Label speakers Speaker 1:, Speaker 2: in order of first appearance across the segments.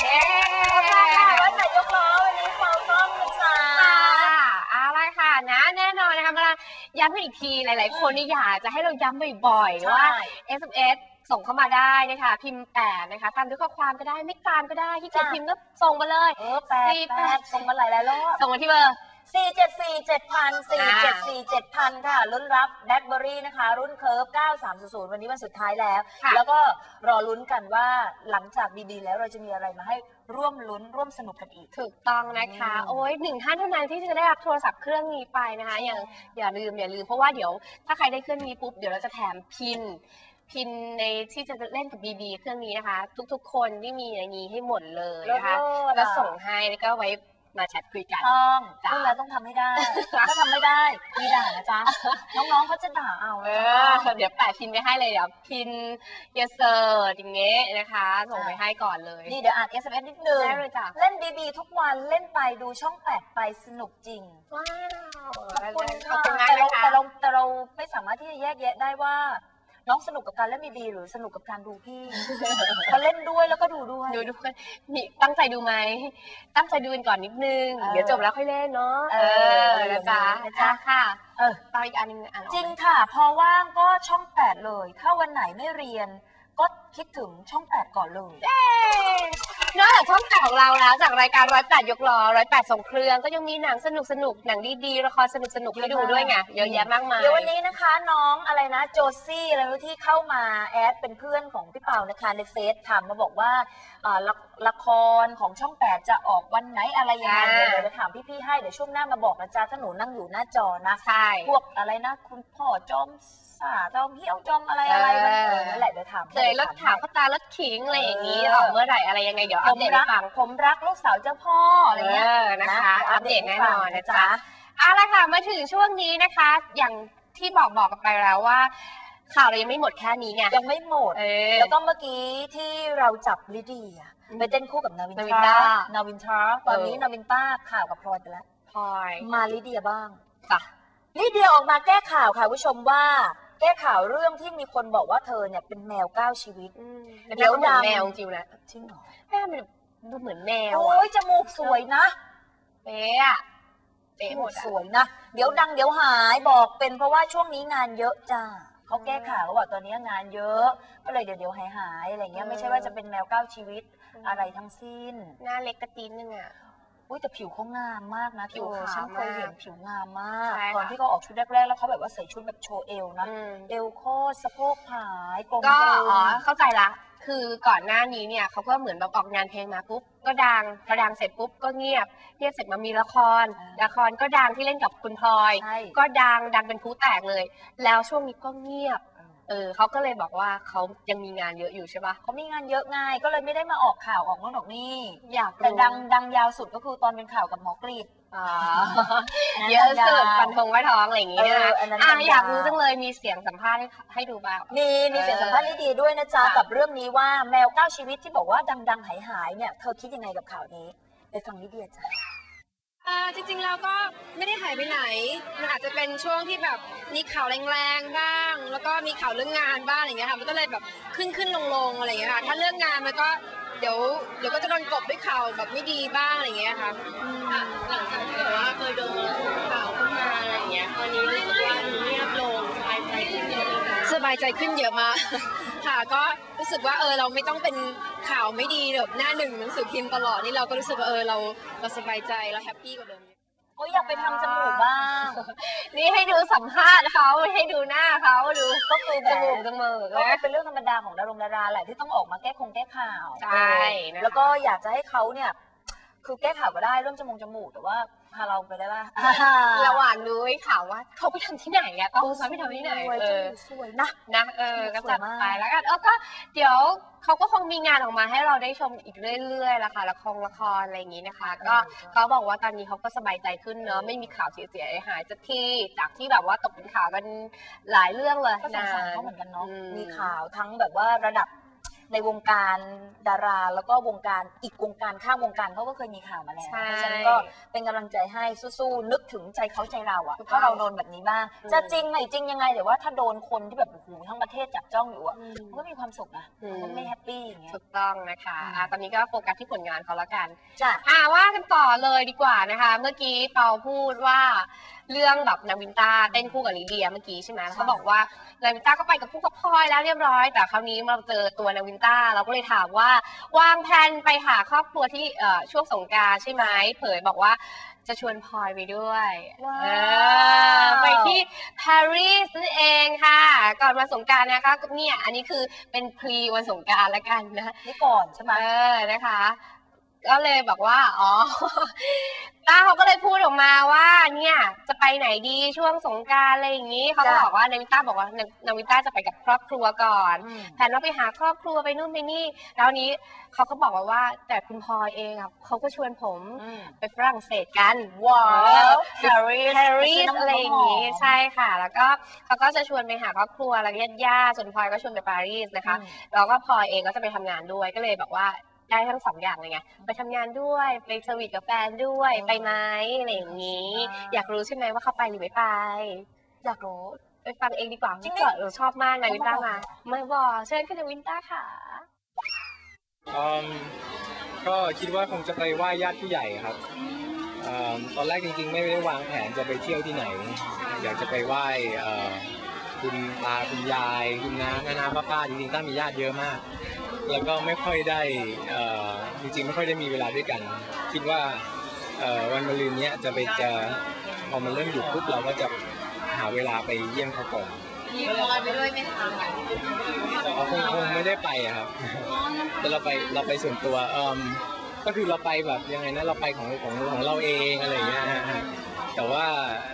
Speaker 1: เย้
Speaker 2: วันไหนยกล้อวันนี้ฟองต้องนะจ๊ะ
Speaker 1: ค่ะเอาละค่ะนะแน่นอนนะคะมาย้ำกันอีกทีหลาย ๆ คนนี่อยากจะให้เราย้ำบ่อย ๆ ว่า SMS ส่งเข้ามาได้นะคะพิมพ์แปดนะคะตามด้วยข้อความก็ได้ไม่ตามก็ได้ที่เกียจ
Speaker 2: จ้ะ
Speaker 1: พิมพ์ก็ส่งมาเลย
Speaker 2: เออแปด
Speaker 1: สี่
Speaker 2: แป
Speaker 1: แป
Speaker 2: ด
Speaker 1: ด
Speaker 2: ส่งมาหลายหลายๆรอบ
Speaker 1: ส่งมาที่เบอร์
Speaker 2: สี่เจ็ดสี่เจ็ดพันสี่เจ็ดสี่เจ็ดพันค่ะรุ่นรับแบล็คเบอรี่นะคะ รุ่นเคิร์ฟ9300 วันนี้วันสุดท้ายแล้ว
Speaker 1: ค่ะ
Speaker 2: แล้วก็รอลุ้นกันว่าหลังจากดีๆแล้วเราจะมีอะไรมาให้ร่วมลุ้นร่วมสนุกกันอีก
Speaker 1: ถูกต้องนะคะ
Speaker 2: อืม
Speaker 1: โอ้ยหนึ่งท่านเท่านั้นที่จะได้รับโทรศัพท์เครื่องนี้ไปนะคะอย่างอย่าลืมอย่าลืมเพราะว่าเดี๋ยวถ้าใครได้เครื่องนี้ปุ๊บเดี๋ยวเราจะแถมพิน พินในที่จะเล่นกับบีบีเครื่องนี้นะคะ ทุกๆ คนที่มีในนี้ให้หมดเลยนะคะ
Speaker 2: เลิศๆ
Speaker 1: แล้ว
Speaker 2: อะ
Speaker 1: ส่งให้แล้วก็ไว้ มาแชทคุยกัน
Speaker 2: ต้อง
Speaker 1: จ้ะ
Speaker 2: พูดแล้วต้องทำให้ได้ ถ้าทำไม่ได้ มีด่านะจ๊ะ น้องๆเขาจะด่าเอา
Speaker 1: เอ
Speaker 2: นะจ๊ะ
Speaker 1: อเดี๋ยวแปะพินไปให้เลยเดี๋ยวพินเยเซอร์อย่างเงี้ยนะคะ ส่งไปให้ก่อนเลย
Speaker 2: นี่เดี๋ยวอ่าน SMS นิดนึง
Speaker 1: ได้เลยจ้ะ
Speaker 2: เล่นดีๆทุกวันเล่นไปดูช่องแปดไปสนุกจริง
Speaker 1: ว้าว
Speaker 2: ขอบคุณ
Speaker 1: ขอบ
Speaker 2: ค่ะ
Speaker 1: คุณมาก
Speaker 2: แต่
Speaker 1: นะ
Speaker 2: เรา
Speaker 1: คะ
Speaker 2: แต่เราแต่เราไม่สามารถที่จะแยกแยะได้ว่า น้องสนุกกับการเล่นดีๆหรือสนุกกับการดูพี่เขาเล่นด้วยแล้วก็ดูด้วย
Speaker 1: ดูดูนี่ตั้งใจดูไหม ตั้งใจดูกันก่อนนิดนึง
Speaker 2: เออ
Speaker 1: เดี๋ยวจบแล้วค่อยเล่นเนาะ
Speaker 2: เออ
Speaker 1: นะจ๊ะ
Speaker 2: นะจ๊ะ
Speaker 1: อะค่ะ
Speaker 2: เออ
Speaker 1: ต่ออีกอันหนึงอ่านออก
Speaker 2: จริงค่ะ พอว่างก็ช่องแปดเลย ถ้าวันไหนไม่เรียน ก็คิดถึงช่องแปดก่อนเลย
Speaker 1: เอ้ย นอกจากช่องแปดของเราแล้วจากรายการร้อยแปดยกล้อร้อยแปดส่งเครื่อง ก็ยังมีหนังสนุกสนุกๆหนังดีๆละครสนุกสนุกๆให้ดูด้วยไงเยอะแยะมากมาย
Speaker 2: เดี๋ยววันนี้นะคะน้องอะไรนะโจซี่อะไรไม่รู้ที่เข้ามาแอดเป็นเพื่อนของพี่เปานะคะในเฟซถามมาบอกว่าอ่าละละครของช่องแปดจะออกวันไหนอะไรยังไง
Speaker 1: อ่า
Speaker 2: เดี๋ยวเดี๋ยวถามพี่ๆให้เดี๋ยวช่วงหน้ามาบอกนะจ๊ะถ้าหนูนั่งอยู่หน้าจอนะ
Speaker 1: ใช่
Speaker 2: พวกอะไรนะ คุณพ่อจอม สาจอมเหี้ยวจอมอะไรอะไรมันเออนั่นแหละเดี๋ยวถาม
Speaker 1: เคยรถถามพ่อตารถขิงอะไรอย่างนี้
Speaker 2: เออ
Speaker 1: ออกเมื่อไหร่อะไรยังไงเดี๋ยว
Speaker 2: ผ
Speaker 1: อัป
Speaker 2: ม
Speaker 1: เดต
Speaker 2: รั
Speaker 1: ให้
Speaker 2: ก
Speaker 1: ฟัง
Speaker 2: ผมรักลูกสาวเจ้าพ่ออะไรเงี้ย
Speaker 1: เออนะคะ
Speaker 2: นะ
Speaker 1: อัปเดตแน่นอนนะ
Speaker 2: ให้ฟั
Speaker 1: จ๊ะ
Speaker 2: ง
Speaker 1: เอาละค่ะ มาถึงช่วงนี้นะคะ อย่างที่บอกบอกกันไปแล้วว่า ข่าวเรายังไม่หมดแค่นี้ไง
Speaker 2: ยังไม่หมด
Speaker 1: เออ
Speaker 2: แล้วก็เมื่อกี้ที่เราจับลิเดีย
Speaker 1: อืม
Speaker 2: ไปเต้นคู่กับนาวิน
Speaker 1: นาวิน
Speaker 2: ทรา
Speaker 1: ต้า
Speaker 2: นาวินทราตอนนี้
Speaker 1: เออ
Speaker 2: นาวินต้าข่าวกับพลอยไปแล้ว
Speaker 1: พลอย
Speaker 2: มาลิเดียบ้าง
Speaker 1: จ้ะ
Speaker 2: ลิเดียออกมาแก้ข่าวค่ะผู้ชมว่า แก้ข่าวเรื่องที่มีคนบอกว่าเธอเนี่ยเป็นแมวเก้าชีวิต
Speaker 1: เดี๋
Speaker 2: เดี๋
Speaker 1: ย
Speaker 2: ยวว
Speaker 1: ดำ
Speaker 2: ดำ
Speaker 1: แมวจริงๆนะ
Speaker 2: จริงเหรอ
Speaker 1: แม่มันดูเหมือนแมว
Speaker 2: โอ้
Speaker 1: อะ
Speaker 2: ยจมูกสวยนะ
Speaker 1: เป๊ะอะ
Speaker 2: จ
Speaker 1: เป๊ะห
Speaker 2: มู
Speaker 1: ม
Speaker 2: ก
Speaker 1: ดอะ
Speaker 2: สวยนะ เดี๋ยวดังเดี๋ยวหายบอกเป็นเพราะว่าช่วงนี้งานเยอะจ้าเขาแก้ข่าวว่าตอนนี้งานเยอะ ก็เลยเดี๋ยวเดี๋ยวหายหายๆอะไรเงี้ยไม่ใช่ว่าจะเป็นแมวเก้าชีวิตอะไรทั้งสิ้น
Speaker 1: หน้าเล็กกระตีนนึงอะ
Speaker 2: อุ้ยแต่ผิวเขางามมากนะ
Speaker 1: ผิว
Speaker 2: เธอ
Speaker 1: ขาว
Speaker 2: ฉันเคย
Speaker 1: มาก
Speaker 2: เห็นผิวงามมาก
Speaker 1: ใช่ค่ะ
Speaker 2: ตอนที่เขาออกชุดแรกๆ แล้วเขาแบบว่าใส่ชุดแบบโชว์เอวนะ
Speaker 1: อืม
Speaker 2: เอวโคตรสะโพกผายกลม
Speaker 1: ก็
Speaker 2: กลม
Speaker 1: อ๋อเข้าใจละ คือก่อนหน้านี้เนี่ยเขาก็เหมือนแบบออกงานเพลงมาปุ๊บก็ดังพอดังเสร็จปุ๊บก็เงียบเงียบเสร็จมามีละคร ละครก็ดังที่เล่นกับคุณพลอย
Speaker 2: ใช่
Speaker 1: ก็ดังดังเป็นพลุแตกเลย แล้วช่วงนี้ก็เงียบ เออเขาก็เลยบอกว่าเขายังมีงานเยอะอยู่ใช่ปะ
Speaker 2: เขามีงานเยอะไงก็เลยไม่ได้มาออกข่าวออกโน่นออกนี่
Speaker 1: อยากรู้
Speaker 2: แต่ดังดังยาวสุดก็คือตอนเป็นข่าวกับหมอกรีด
Speaker 1: อ๋อ
Speaker 2: น
Speaker 1: เยอะสุด
Speaker 2: ดังยาว
Speaker 1: ฟันธงไว้ท้องอะไรอย่างงี้
Speaker 2: เออ
Speaker 1: นะ
Speaker 2: อันนั้น
Speaker 1: อะ
Speaker 2: ดังยาว
Speaker 1: อยากรู้จังเลยมีเสียงสัมภาษณ์ให้ให้ดูบ้าง
Speaker 2: มีมีเสียงสัมภาษณ์ที่ดีด้วยนะจ๊ะ
Speaker 1: ค่ะ
Speaker 2: กับเรื่องนี้ว่าแมวเก้าชีวิตที่บอกว่าดังๆหายหายๆเนี่ยเธอคิดยังไงกับข่าวนี้ ไปฟังลิเดียจ้ะ
Speaker 3: อ่าจริงๆแล้วก็ไม่ได้หายไปไหน มันอาจจะเป็นช่วงที่แบบมีข่าวแรงๆบ้าง แล้วก็มีข่าวเรื่องงานบ้างอะไรเงี้ยค่ะ มันก็เลยแบบขึ้นขึ้นลงลงๆอะไรเงี้ยค่ะ ถ้าเรื่องงานมันก็เดี๋ยวเดี๋ยวก็จะโดนกลบด้วยข่าวแบบไม่ดีบ้างอะไรเงี้ยค่ะอืม
Speaker 1: หลังจากที่แบบว่าเคยโดนข่าวขึ้นมาอะไรอย่างเงี้ยตอนนี้รู้สึกว่าเงียบลงสบายใจขึ้นเยอะเลยนะ
Speaker 3: สบายใจขึ้นเยอะมาก ค่ะก็รู้สึกว่าเออเราไม่ต้องเป็น ข่าวไม่ดีแบบหน้าหนึ่งหนังสือพิมพ์ตลอดนี่เราก็รู้สึกว่าเออเราเราสบายใจเราแฮปปี้กว่าเดิมเยอะ
Speaker 2: โอ้ยอยากไปทำจมูกบ้าง
Speaker 1: นี่ให้ดูสัมภาษณ์เขาให้ดูหน้าเขาดู
Speaker 2: ก็คือ
Speaker 1: จ
Speaker 2: แบบ
Speaker 1: มูกจมูก
Speaker 2: ก็
Speaker 1: นะ
Speaker 2: เป็นเรื่องธรรมดาของดารงดาราแหละที่ต้องออกมาแก้คงแก้ข่าว
Speaker 1: ใช่นะคะ
Speaker 2: แล้วก็อยากจะให้เขาเนี่ย คือแก้ข่าวก็ได้เรื่องจมูกจมูกแต่ว่าพาเราไปได้ป่ะ
Speaker 1: ระหว่างดูให้ข่าวว่าเขาไปทำที่ไหนอะต้องเขาไปทำที่ไหน
Speaker 2: สวย
Speaker 1: เอ
Speaker 2: จ
Speaker 1: อ
Speaker 2: มูกสวยนะ
Speaker 1: นะเออก็จัด
Speaker 2: สวยมาก
Speaker 1: ไปแล้วกันเออก็เดี๋ยวเขาก็คงมีงานออกมาให้เราได้ชมอีกเรื่อยๆละค่ะละครละครอะไรอย่างนี้นะคะ ก็เขาบอกว่าตอนนี้เขาก็สบายใจขึ้นเนอะไม่มีข่าวเสียหายๆจากที่จากที่แบบว่าตกเป็นข่าวกันหลายเรื่องเลย
Speaker 2: ก็สงสารเขาเหมือนกันเนาะ
Speaker 1: อืม
Speaker 2: มีข่าวทั้งแบบว่าระดับ ในวงการดารา แล้วก็วงการอีกวงการข้ามวงการเขาก็เคยมีข่าวมาแล้ว
Speaker 1: ใช่
Speaker 2: เพราะฉะนั้นก็เป็นกำลังใจให้สู้ๆนึกถึงใจเขาใจเราอะ
Speaker 1: ถูกต้อง
Speaker 2: ถ้าเราโดนแบบนี้บ้าง
Speaker 1: อืม
Speaker 2: จะจริงไม่จริงยังไงแต่ว่าถ้าโดนคนที่แบบโอ้โหทั้งประเทศจับจ้องอยู่อะมันก็มีความสุขนะ
Speaker 1: อืม
Speaker 2: มันไม่แฮปปี้อย่างเงี้ย
Speaker 1: ถูกต้องนะคะอะตอนนี้ก็โฟกัสที่ผลงานเขาแล้วกัน
Speaker 2: จ้ะ
Speaker 1: อ่าว่ากันต่อเลยดีกว่านะคะ เมื่อกี้เปาพูดว่าเรื่องแบบนาวินต้าเต้นคู่กับลิเดียเมื่อกี้ใช่ไหมแล้วเขาบอกว่านาวินต้าก็ไปกับคู่กับพลอยแล้วเรียบร้อย แต่คราวนี้มาเจอตัวนาวินต้าเราก็เลยถามว่าวางแผนไปหาครอบครัวที่เอ่อช่วงสงกรารใช่ไหมเผยบอกว่าจะชวนพลอยไปด้วย
Speaker 2: ว้าว
Speaker 1: เออไปที่ปารีสนั่นเองค่ะ ก่อนวันสงกรารนะคะเนี่ยอันนี้คือเป็นพรีวันสงกรารแล้วกันนะ
Speaker 2: นี่ก่อนใช่ไหม
Speaker 1: เออนะคะ ก็เลยบอกว่า อ๋อต้าเขาก็เลยพูดออกมาว่า เนี่ย จะไปไหนดีช่วงสงกรารอะไรอย่างนี้เขาก็
Speaker 2: จ้ะ
Speaker 1: บอกว่านาวินต้าบอกว่านานาวินต้าจะไปกับครอบครัวก่อน
Speaker 2: อืม
Speaker 1: แผนว่าไปหาครอบครัวไปนู่นไปนี่ แล้วนี้เขาก็บอกมาว่า แต่คุณพลอยเองอะเขาก็ชวนผม
Speaker 2: อืม
Speaker 1: ไปฝรั่งเศสกัน
Speaker 2: ว้าว
Speaker 1: ปารีสปารีสอะไรอย่างนี้
Speaker 2: ใช่
Speaker 1: ใช่ค่ะ แล้วก็เขาก็จะชวนไปหาครอบครัวแล้วก็ญาติๆส่วนพลอยก็ชวนไปปารีสนะคะ แล้วก็พลอยเองก็จะไปทำงานด้วยก็เลยแบบว่า ได้ทั้งสองอย่างเลยไงไปทำงานด้วยไปสวีทกับแฟนด้วย
Speaker 2: อืม
Speaker 1: ไปไหมอะไรอย่างนี้
Speaker 2: อ่า
Speaker 1: อยากรู้ใช่ไหมว่าเขาไปหรือไม่ไป
Speaker 2: อยากรู้
Speaker 1: ไปฟังเองดีกว่า
Speaker 2: จริงดิ
Speaker 1: ก่อนเออชอบมากนาวินต้า
Speaker 2: เขามา
Speaker 1: มา
Speaker 2: บอก
Speaker 1: ไม่บอกเชิญคุณนาวินต้าค่ะ
Speaker 4: อืมก็คิดว่าคงจะไปไหว้ญาติผู้ใหญ่ครับเอิ่มตอนแรกจริงๆ ไม่ได้วางแผนจะไปเที่ยวที่ไหน อยากจะไปไหว้เอ่อคุณตาคุณยาย คุณน้าน้าน้าป้าป้าจริงๆตั้งมีญาติเยอะมาก แล้วก็ไม่ค่อยได้เอ่อจริงๆไม่ค่อยได้มีเวลาด้วยกัน คิดว่าเอ่อวันมะรืนเนี้ยจะไปเจอพอมันเริ่มหยุดปุ๊บเราก็จะหาเวลาไปเยี่ยมเขาก่อน
Speaker 3: มีพลอยไปด้วยไหมคะ
Speaker 4: เราคงคงไม่ได้ไปอะครับ แต่เราไปเราไปส่วนตัวเอมก็คือเราไปแบบยังไงนะเราไปของของของเราเองอะไรอย่างเงี้ยฮะฮะแต่ว่า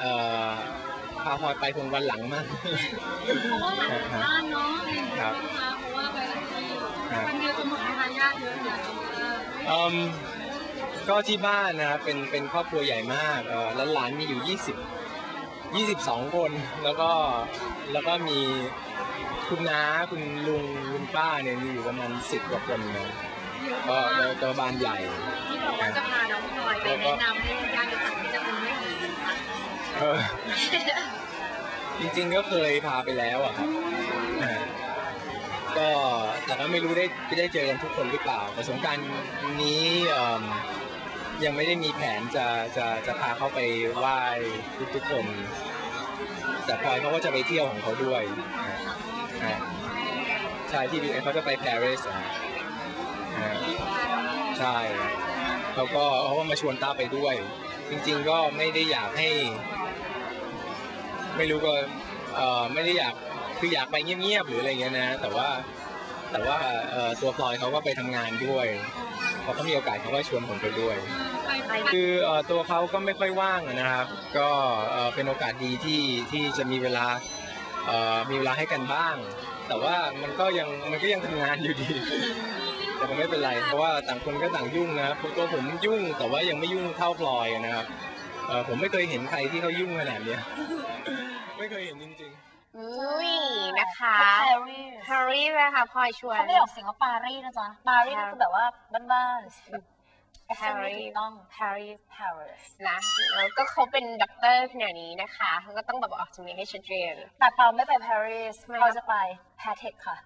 Speaker 4: เอ่อพาพลอยไปคงวันหลังมาก
Speaker 3: บ้านเนาะ
Speaker 4: ครับ
Speaker 3: เพราะว่าไปที่
Speaker 4: ครับ
Speaker 3: มันเดียวกันหมดนะคะญาติเยอะเนี่ย
Speaker 4: เอิ่มก็ที่บ้านนะครับเป็นเป็นครอบครัวใหญ่มากเออแล้วหลานมีอยู่ 20 22 คนแล้วก็แล้วก็มีคุณน้าคุณลุงคุณป้าเนี่ยมีอยู่ประมาณ10กว่าคนนะก็ก็ก็บ้านใหญ่
Speaker 3: ที่บอกว่าจะพาน้องพลอยไปแนะนำให้ญาติต่างที่จะเป็นไม่ดีค่ะ
Speaker 4: เออจริงๆก็เคยพาไปแล้วอะครับอ่า ก็แต่ก็ไม่รู้ได้ได้เจอกันทุกคนหรือเปล่า แต่สงกรารนี้ยังไม่ได้มีแผนจะจะจะพาเขาไปไหว้ทุกๆคน แต่พลอยเขาก็จะไปเที่ยวของเขาด้วยใช่ที่ดีเขาจะไปปารีสใช่เขาก็เขาก็มาชวนต้าไปด้วย จริง ๆ ก็ไม่ได้อยากให้ ไม่รู้ก็ไม่ได้อยาก คืออยากไปเงียบๆหรืออะไรเงี้ยนะ แต่ว่าแต่ว่าเอ่อตัวพลอยเขาก็ไปทำงานด้วยพอเขามีโอกาสเขาก็ชวนผมไปด้วย
Speaker 3: ไปไป
Speaker 4: คือเอ่อตัวเขาก็ไม่ค่อยว่างอะนะครับ ก็เอ่อเป็นโอกาสดีที่ที่จะมีเวลาเอ่อมีเวลาให้กันบ้าง แต่ว่ามันก็ยังมันก็ยังทำงานอยู่ดี แต่ก็ไม่เป็นไร เพราะว่าต่างคนก็ต่างยุ่งนะตัวผมยุ่งแต่ว่ายังไม่ยุ่งเท่าพลอยอะนะครับเอ่อผมไม่เคยเห็นใครที่เขายุ่งขนาดเนี้ย ไม่เคยเห็นจริงๆ
Speaker 1: อุ้ยนะคะ
Speaker 2: ปารีส
Speaker 1: ปารีสนะคะพลอยชวน
Speaker 2: เขาไม่ออกเสียงว่าปารีสนะจ๊ะ ปารีสก็คือแบบว่าบ้านๆแบบ
Speaker 1: ปารีส
Speaker 2: ต้อง
Speaker 1: ปารีส
Speaker 2: ปารีส
Speaker 1: นะแล้วก็เขาเป็นด็อกเตอร์ขนาดนี้นะคะเขาก็ต้องแบบออกสำเนียงให้ชัดเจน
Speaker 2: แต่เปาไม่ไปปารีส
Speaker 1: ทำไมครับ
Speaker 2: เราจะไปแพทเทคค่ะ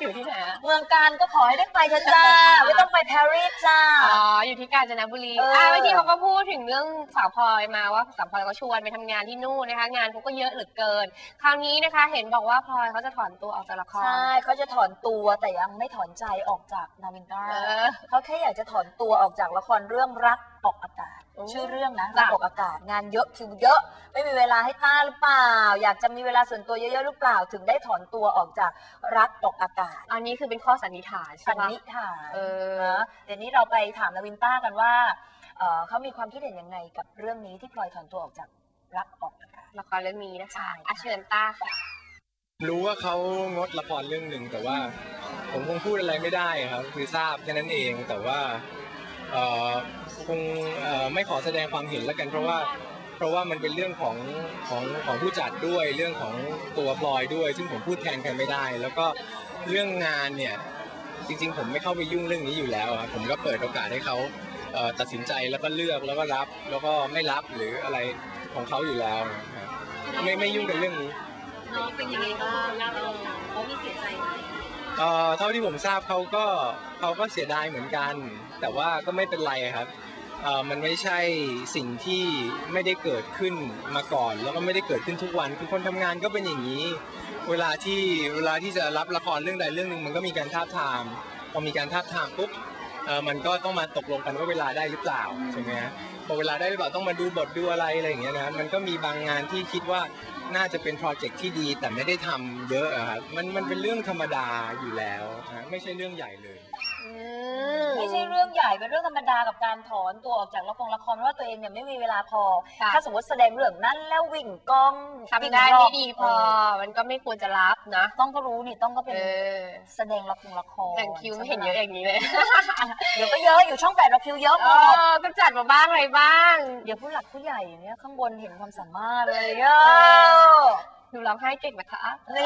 Speaker 1: อยู่ที่ไหนอะ
Speaker 2: เมืองการก็ขอให้ได้ไปเถอะจ้า ไม่ต้องไปปารีสจ้า
Speaker 1: อ๋อ อยู่ที่กาญจนบุรี
Speaker 2: เอออ่
Speaker 1: อ่าเมื่อกี้เขาก็พูดถึงเรื่องสาวพลอยมาว่าสาวพลอยก็ชวนไปทำงานที่นู่นนะคะ งานเขาก็เยอะเหลือเกิน คราวนี้นะคะ เห็นบอกว่าพลอยเขาจะถอนตัวออกจากละคร
Speaker 2: ใช่เขาจะถอนตัวแต่ยังไม่ถอนใจออกจากนาวินต้า
Speaker 1: เออ
Speaker 2: เขาแค่อยากจะถอนตัวออกจากละครเรื่องรักออกอากาศ
Speaker 1: โอ้
Speaker 2: ชื่อเรื่องนะ
Speaker 1: จ้ะ
Speaker 2: รักออกอากาศ งานเยอะคิวเยอะ ไม่มีเวลาให้ต้าหรือเปล่า อยากจะมีเวลาส่วนตัวเยอะๆหรือเปล่าถึงได้ถอนตัวออกจากรักออกอากาศ
Speaker 1: อันนี้คือเป็นข้อสันนิษฐาน
Speaker 2: สั
Speaker 1: ใช่
Speaker 2: น
Speaker 1: ปะ
Speaker 2: นิษฐาน
Speaker 1: เออ
Speaker 2: นะเดี๋ยวนี้เราไปถามนาวินต้ากันว่าเอ่อเขามีความคิดเห็นยังไงกับเรื่องนี้ที่พลอยถอนตัวออกจากรักออกอากาศ
Speaker 1: ละครเรื่องนี้นะคะ
Speaker 2: ใช่
Speaker 1: อาเชิญต้าค่ะ
Speaker 4: รู้ว่าเขางดละครเรื่องหนึ่งแต่ว่า ผมคงพูดอะไรไม่ได้ครับ คือทราบแค่นั้นเองแต่ว่าเอ่อคงเอ่อไม่ขอแสดงความเห็นแล้วกัน เพราะว่า เพราะว่ามันเป็นเรื่องของของของผู้จัดด้วยเรื่องของตัวพลอยด้วย ซึ่งผมพูดแทนใครไม่ได้ แล้วก็เรื่องงานเนี่ยจริงๆ ผมไม่เข้าไปยุ่งเรื่องนี้อยู่แล้วอะครับผมก็เปิดโอกาสให้เขาเอ่อตัดสินใจแล้วก็เลือกแล้วก็รับแล้วก็ไม่รับหรืออะไรของเขาอยู่แล้วนะครับไม่ไม่ยุ่งกับเรื่องนี้
Speaker 3: น้องเป็นยังไงบ้างเออเขามีเสียใจไหม
Speaker 4: เอ่อเท่าที่ผมทราบเขาก็เขาก็เสียดายเหมือนกัน แต่ว่าก็ไม่เป็นไรครับเอ่อมันไม่ใช่สิ่งที่ไม่ได้เกิดขึ้นมาก่อน แล้วก็ไม่ได้เกิดขึ้นทุกวันคือคนทำงานก็เป็นอย่างนี้ เวลาที่เวลาที่จะรับละครเรื่องใดเรื่องหนึ่งมันก็มีการท้าบทามพอมีการท้าบทามปุ๊บเออมันก็ต้องมาตกลงกันว่าเวลาได้หรือเปล่าใช่ไหมฮะพอเวลาได้หรือเปล่าต้องมาดูบทดูอะไรอะไรอย่างเงี้ยนะมันก็มีบางงานที่คิดว่าน่าจะเป็นโปรเจกต์ที่ดีแต่ไม่ได้ทำเยอะอะครับมันมันเป็นเรื่องธรรมดาอยู่แล้วนะไม่ใช่เรื่องใหญ่เลย
Speaker 1: อื
Speaker 2: ไม่ใช่เรื่องใหญ่เป็นเรื่องธรรมดากับการถอนตัวออกจากละครละครเพราะว่าตัวเองเนี่ยไม่มีเวลาพอ
Speaker 1: ค่ะ
Speaker 2: ถ้าสมมติแสดงเรื่องนั้นแล้ววิ่งกอง
Speaker 1: ทำได้
Speaker 2: วิ่งร
Speaker 1: ไม่
Speaker 2: อบ
Speaker 1: ดีพอ มันก็ไม่ควรจะรับนะ
Speaker 2: ต้องก็รู้นี่ต้องก็เป็น
Speaker 1: เออ
Speaker 2: แสดงละครละคร
Speaker 1: แต่งคิวไม่เห็นเยอะอย่างนี้เลย
Speaker 2: เดี๋ยวก็เยอะอยู่ช่องแปดเราคิวเยอะ
Speaker 1: เอ
Speaker 2: พอ
Speaker 1: อก็จัดมาบ้างอะไรบ้าง
Speaker 2: เดี๋ยวผู้หลักผู้ใหญ่เนี่ยข้างบนเห็นความสามารถเลยเออ
Speaker 1: หนูร้องไห้เก่งนะคะ
Speaker 2: นี่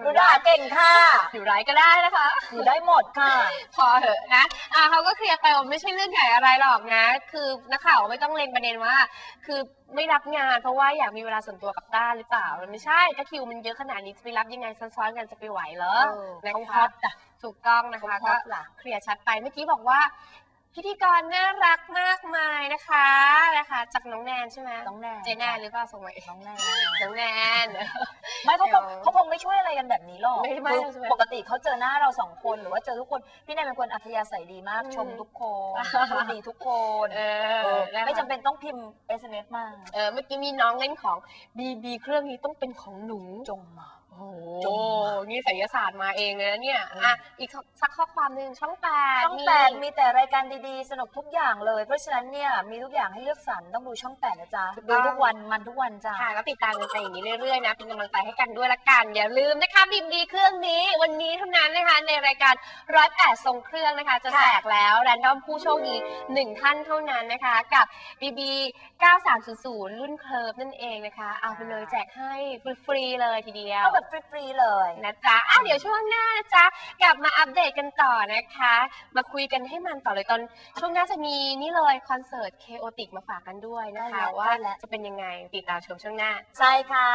Speaker 2: หนู ด่าเก่งค่ะ
Speaker 1: หนูร้ายก็ได้นะคะ
Speaker 2: หนูได้หมดค่ะ
Speaker 1: พอเถอะนะอ่าเขาก็เคลียร์ไปว่าไม่ใช่เรื่องใหญ่อะไรหรอกนะ คือนักข่าวไม่ต้องเล็งประเด็นว่า คือไม่รับงานเพราะว่าอยากมีเวลาส่วนตัวกับต้าหรือเปล่า มันไม่ใช่ถ้าคิวมันเยอะขนาดนี้จะไปรับยังไงซ้อนๆกันจะไปไหวเหรอ
Speaker 2: เออ
Speaker 1: นะ
Speaker 2: เขาฮ
Speaker 1: คะ
Speaker 2: อตอะ
Speaker 1: ถูกต้องนะคะ
Speaker 2: เขาฮ
Speaker 1: ก็
Speaker 2: อตล่ะ
Speaker 1: เคลียร์ชัดไปเมื่อกี้บอกว่า พิธีกรน่ารักมากมายนะคะนะคะ จากน้องแนนใช่ไหม
Speaker 2: น้องแนน
Speaker 1: เจแนนหรือเปล่าส่งมา
Speaker 2: น้องแนน
Speaker 1: น้องแนน
Speaker 2: ไม่เขาคง
Speaker 1: เดี๋ยว
Speaker 2: เขาคงไม่ช่วยอะไรกันแบบนี้หรอก
Speaker 1: ไม่ไม่
Speaker 2: คือ
Speaker 1: ใช่ไหม
Speaker 2: ปกติเขาเจอหน้าเราสองคนหรือว่าเจอทุกคน พี่แนนเป็นคนอัธยาศัยดีมาก
Speaker 1: อืม
Speaker 2: ชมทุกคนพูดดีทุกคน
Speaker 1: เอ
Speaker 2: เอ
Speaker 1: อ
Speaker 2: อ
Speaker 1: นะคะ
Speaker 2: ไม่จำเป็นต้องพิมพ์ SMS มา
Speaker 1: เออเมื่อกี้มีน้องเล่นของบีบีเครื่องนี้ต้องเป็นของหนู
Speaker 2: จงมา
Speaker 1: โอ้
Speaker 2: จงมา
Speaker 1: นี่ไสยศาสตร์มาเองเลยนะเนี่ย
Speaker 2: อืม
Speaker 1: อะอีกสักข้อความหนึ่งช่องแปด
Speaker 2: ช่องแปดมีแต่รายการดีๆ สนุกทุกอย่างเลย เพราะฉะนั้นเนี่ยมีทุกอย่างให้เลือกสรรต้องดูช่องแปดนะจ๊ะดูทุกวันมันทุกวันจ้ะ
Speaker 1: ค่ะก็ติดตามกันไปอย่างนี้เรื่อยๆนะเป็นกำลังใจให้กันด้วยละกัน อย่าลืมนะคะบีบีเครื่องนี้ วันนี้เท่านั้นนะคะในรายการร้อยแปดทรงเครื่องนะคะ จะแจกแล้วแรนดอมผู้โชคดีหนึ่งท่านเท่านั้นนะคะกับ BB 9300รุ่นเคลิร์ฟนั่นเองนะคะเอาไปเลยแจกให้ฟรีๆเลยทีเดียว
Speaker 2: เอาแบบฟรีๆเลย
Speaker 1: นะจ๊ะอะเดี๋ยวช่วงหน้านะจ๊ะ กลับมาอัปเดตกันต่อนะคะ มาคุยกันให้มันต่อเลยตอน ช่วงหน้าจะมีนี่เลยคอนเสิร์ตเคโอติกมาฝากกันด้วยนะคะว่าจะเป็นยังไงติดตามชมช่วงหน้า
Speaker 2: ใช่ค่ะ